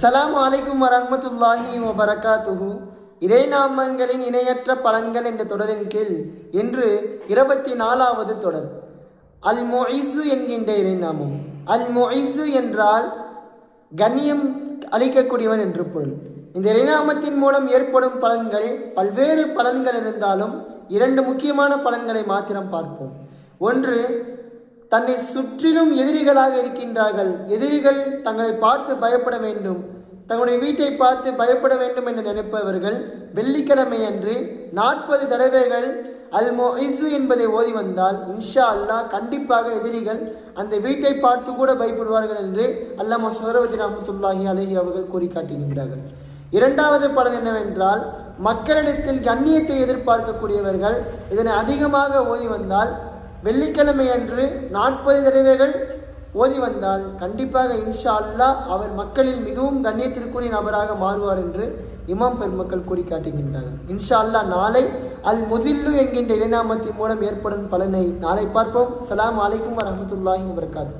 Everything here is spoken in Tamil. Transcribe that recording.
சலாம் அலைக்கும் வரமத்துல்லாஹி வபரகாத்துஹு. இறைநாமங்களின் இணையற்ற பலன்கள் என்ற தொடரின் கீழ் இன்று இருபத்தி நாலாவது தொடர். அல் மொய்சு என்கின்ற இறைநாமம் அல் மொய்சு என்றால் கண்ணியம் அளிக்கக்கூடியவன் என்று பொருள். இந்த இறைநாமத்தின் மூலம் ஏற்படும் பலன்கள் பல்வேறு பலன்கள் இருந்தாலும் இரண்டு முக்கியமான பலன்களை மாத்திரம் பார்ப்போம். ஒன்று தன்னை சுற்றிலும் எதிரிகளாக இருக்கின்றார்கள். எதிரிகள் தங்களை பார்த்து பயப்பட வேண்டும். தங்களுடைய வீட்டை பார்த்து பயப்பட வேண்டும் என்று நினைப்பவர்கள் வெள்ளிக்கிழமை அன்று நாற்பது தடவைகள் அல் மொஹிசு என்பதை ஓதி வந்தால் இன்ஷா அல்லாஹ் கண்டிப்பாக எதிரிகள் அந்த வீட்டை பார்த்து கூட பயப்படுவார்கள் என்று அல்லாம சௌரவதி ரஹமத்துல்லாஹி அலஹி அவர்கள் கூறி காட்டுகின்றார்கள். இரண்டாவது பலன் என்னவென்றால் மக்களிடத்தில் கண்ணியத்தை எதிர்பார்க்கக்கூடியவர்கள் இதனை அதிகமாக ஓதி வந்தால் வெள்ளிக்கிழமை அன்று நாற்பது தடவைகள் ஓதி வந்தால் கண்டிப்பாக இன்ஷா அல்லா அவர் மக்களில் மிகவும் கண்ணியத்திற்குரிய நபராக மாறுவார் என்று இமாம் பெருமக்கள் கூறி காட்டுகின்றார்கள் இன்ஷா அல்லா நாளை அல் முதில்லு என்கின்ற இடைநாமத்தின் மூலம் ஏற்படும் பலனை நாளை பார்ப்போம். சலாம் அலைக்கும் வரமத்துல்லாஹி வபரகாத்து.